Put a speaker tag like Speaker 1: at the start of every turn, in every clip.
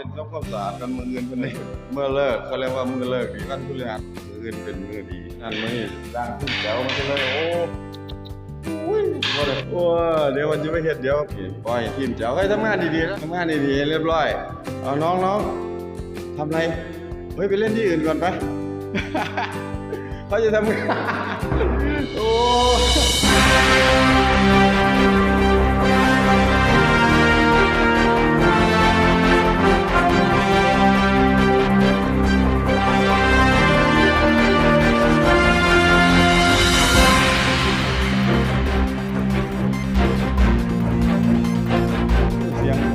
Speaker 1: ฮ็ดทำความสะอาดกันมืออื่นเพิ่นนี่เมื่อเลิกเขาเรียกว่ามือเลิกดีวันพฤหัสมืออื่นเป็นมือดีนั่นมื้อนี้ล้างขึ้นแถวมันก็เลยโอ้ยบ่ได้โอ้เดี๋ยววันจะไปเฮ็ดเดี๋ยวปล่อยทีมแจ๋วเฮ้ยทำงานดีๆนะทำงานดีๆเรียบร้อยเอาน้องๆทำไรเฮ้ยไปเล่นที่อื่นก่อนไปเขาจะทำงานโอ้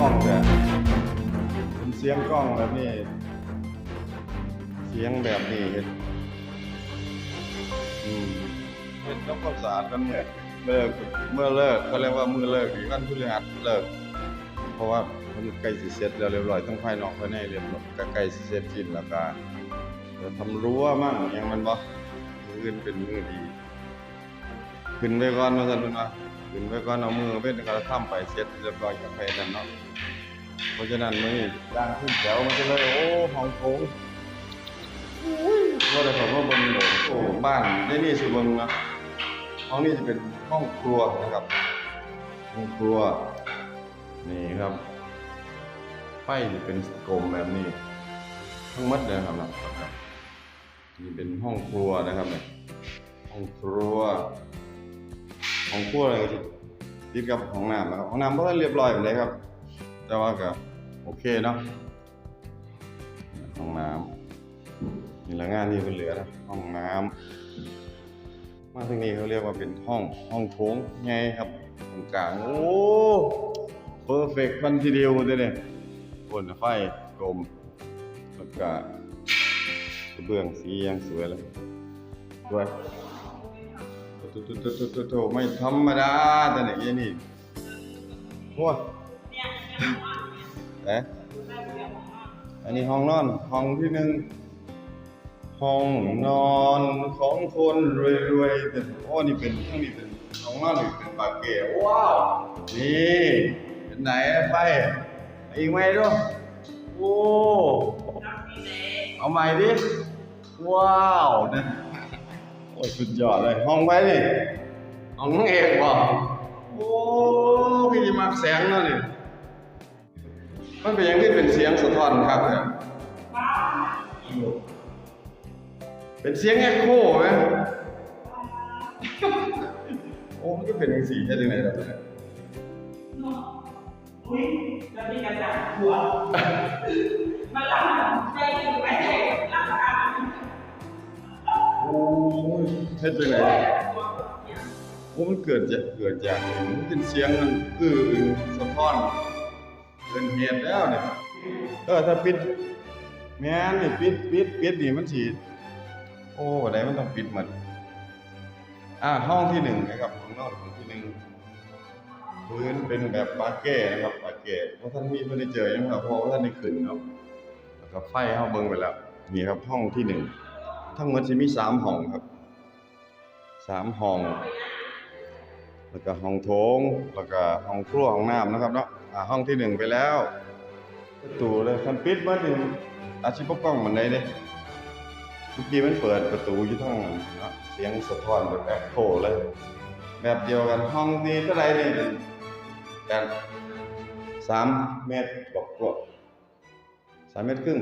Speaker 1: ล้องเนี่ยเป็นเสียงกล้องแบบนี้ เสียงแบบนี้เห็นอืมเห็นต้องความสะอาดกันเนี่ยเลิกเมื่อเลิกเขาเรียกว่ามือเลิกอีกวันพฤหัสเลิก เพราะว่ามันใกล้สิเสร็จแล้วเรียบร้อยต้องภายนอกภายในเรียบร้อยใกล้สิเสร็จสิ้นแล้วก็จะทำรั้วมั่งอยังมันบ่มืออื่นเป็นมือดี ขึ้นไปก่อนมาสั่นเพิ่นว่าขึ้นไปก่อนเอามือเป็นก็ทำไปเสร็จเรียบร้อยกับไปนั่นเนาะเพราะฉะนั้นมื้อนี้ร่างขึ้นแถวมันก็เลยโอ้ห้องโถงก็เลยผมว่าบิ่งเลยโอ้บ้านได้นี่สิเบิ่งนะห้องนี้จะเป็นห้องครัวนะครับห้องครัว นี่ครับไฟจะเป็นกลมแบบนี้ ทั้งหมดเลยครับนะครับนี่เป็นห้องครัวนะครับเนี่ยห้องครัว ห้องครัวอะไรก็จะติดกับห้องน้ำนะครับห้องน้ำก็เรียบร้อยหมดเลยครับ แต่ว่าก็โอเคเนาะห้องน้ำนี่ละงานที่เป็นเหลือนะห้องน้ำมาทางนี้เขาเรียกว่าเป็นห้องห้องโถงไงครับตรงกลางโอ้เพอร์เฟกต์มันทีเดียวเลยเนี่ยบนไฟกลมแล้วก็กระเบื้องสียังสวยเลยด้วย ตโตโตโตโตโตไม่ธรรมดาแต่ไหนยนี่โอ้ยเอ๊ะอันนี้ห้องนอน ห้องที่หนึ่งห้องนอนของคนรวยๆแต่โอ้นี่เป็นข้างนี้เป็นห้องนอนนี่เป็นปากเก๋ว้าวนี่เป็นไหนอะไปอีกไหมดูโอ้เอาใหม่ดิว้าวนะ โอ้ยสุดยอดเลย ห้องไปนี่ห้องน้องเอกบ่โอ้พี่จะมักแสงนาะนี่มันเป็นอย่างที่เป็นเสียงสะท้อนครับเนี่ยเป็นเสียงแอคโคไหมโอ้มันก็เป็นอย่างสี่แค่ยังไงล่ะเนี่ย
Speaker 2: อุ้ยแล้วมีกระจาดหัวมาล้างใจอยู่ไปให้ล้างอ่าง
Speaker 1: โอ้ยเฮ็ดยังไงโอ้มันเกิดจากเกิดจากมันเป็นเสียงมันอื้ออึงสะท้อนเกินเหตุแล้วเนี่ยเออถ้าปิดแม่นนี่ปิดปิดปิดนี่มันสิโอ้บ่ได้มันต้องปิดหมดอ่าห้องที่หนึ่งนะครับห้องนอนห้องที่หนึ่งพื้นเป็นแบบปาเก้นะครับปาเก้เพราะท่านมีเฟอร์นิเจอร์ยังครับเพราะว่าท่านได้ขึ้นครับแล้วก็ไฟเฮาเบิ่งไปแล้วนี่ครับห้องที่หนึ่ง ทั้งหมดสิมีสามห้องครับสามห้อง แล้วก็ห้องโถง แล้วก็ห้องครัวห้องน้ำนะครับเนาะอ่าห้องที่หนึ่งไปแล้วประตูเลยคันปิดมาถึงอาชีพกล้องมันได้เด้เมื่อกี้มันเปิดประตูอยู่ทั้งวันเนาะเสียงสะท้อนแบบแอคโคเลย แบบเดียวกันห้องนี้เท่าไหรนี่กันสามเมตรกว่าสามเมตรครึ่ง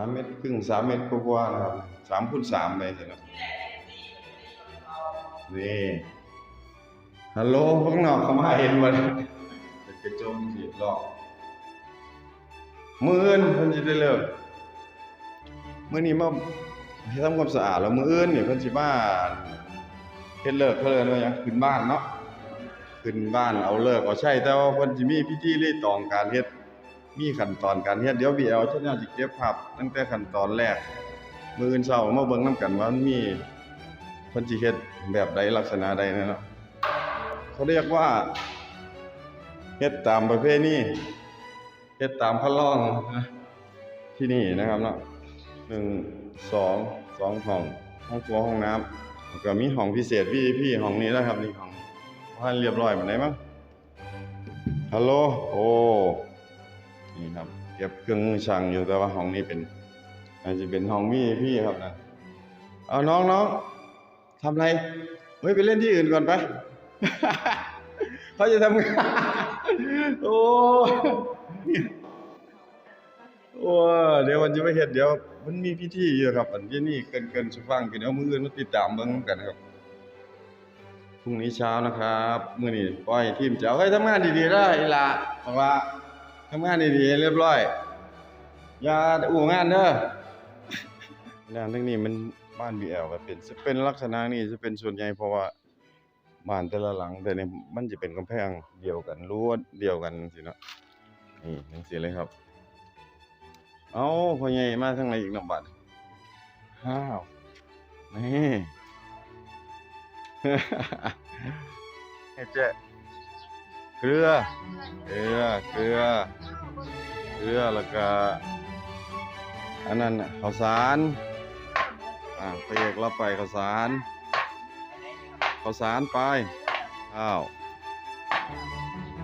Speaker 1: ามเมตรครึ่งสามเมตรกว่านะครับสามคูณสามไปเสร็จแล้วนี่ฮัลโหลพวกนอกเขามาเห็นวันกระจมสีหลอกมืออื่นเพิ่นจะได้เลิกมื้อนี้มาเฮ็ดทำความสะอาดแล้วมื้ออื่นนี่เพิ่นสิมาเฮ็ดเลิกเขาเลยว่าหยังขึ้นบ้านเนาะขึ้นบ้านเอาเลิกเอาใช้แต่ว่าเพิ่นสิมีพิธีรีตองการเฮ็ด มีขั้นตอนการเฮ็ดเดี๋ยว BL เจ้าสิเก็บภาพตั้งแต่ขั้นตอนแรก มื้ออื่นเช้ามาเบิ่งนํกันว่ามันมีเพิ่นสิเฮ็ดแบบใดลักษณะใดนั่นเนาะเขาเรียกว่าเฮ็ดตามประเพณีเฮ็ดตามคันลองนะที่นี่นะครับเนาะหนึ่งสองสองห้องห้องครัวห้องน้ำแล้วก็มีห้องพิเศษ VIP ห้องนี้นะครับนี่ห้องว่าเรียบร้อยหมดไหนมั้งฮัลโหลโอ้ นี่ครับ เก็บเครื่องมือช่างอยู่แต่ว่าห้องนี้เป็นอาจจะเป็นห้องมีพี่ครับนะเอาน้องน้องทำไรเฮ้ยไปเล่นที่อื่นก่อนไปเขาจะทำงานโอ้โอ้เดี๋ยวมันจะไม่เห็นเดี๋ยวมันมีพิธีอยู่ครับ อันที่นี่เกินเกินสุฟังพี่น้องมืออื่นมาติดตามเบิ่งกันครับพรุ่งนี้เช้านะครับ มื้อนี้ปล่อยทีมเจ้าเฮ้ยทำงานดีๆได้ละบอกว่า ทำงานดีๆเรียบร้อย อย่าอู่งานเด้อด้านทั้งนี้มันบ้าน BL ก็เป็นจะเป็นลักษณะนี้จะเป็นส่วนใหญ่เพราะว่าบ้านแต่ละหลังแต่เนี่ยมันจะเป็นกำแพงเดียวกันรั้วเดียวกันจังซี่เนาะนี่จังซี่เลยครับ เอ้าพ่อใหญ่มาทางไหนอีกน้ำบัดอ้าวนี่ เจ๊ เกลือ เกลือ เกลือ เกลือ แล้วก็อันนั้นน่ะข้าวสาร อ่าพระเอกรับไปข้าวสารข้าวสารไปข้าว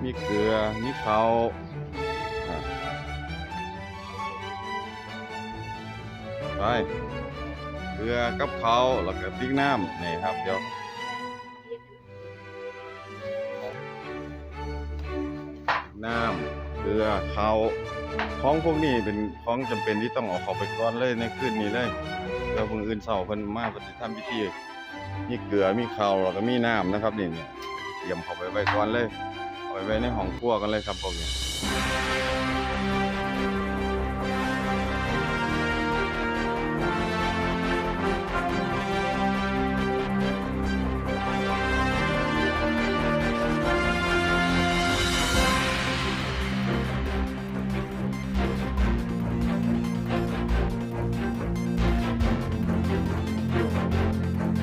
Speaker 1: มีเกลือ มีข้าวอ่าไป เกลือกับข้าวแล้วก็พริกน้ำนี่ครับเดี๋ยว น้ำเกลือข้าวของพวกนี้เป็นของจำเป็นที่ต้องเอาเข้าไปก่อนเลยในคืนนี้เลยแล้วคนอื่นเช้าเพิ่นมาเพิ่นสิทำพิธีมีเกลือมีข้าวแล้วก็มีน้ำนะครับนี่เนี่ยเตรียมเข้าไปไว้ก่อนเลยเอาไปไว้ในห้องครัวกันเลยครับพวกนี้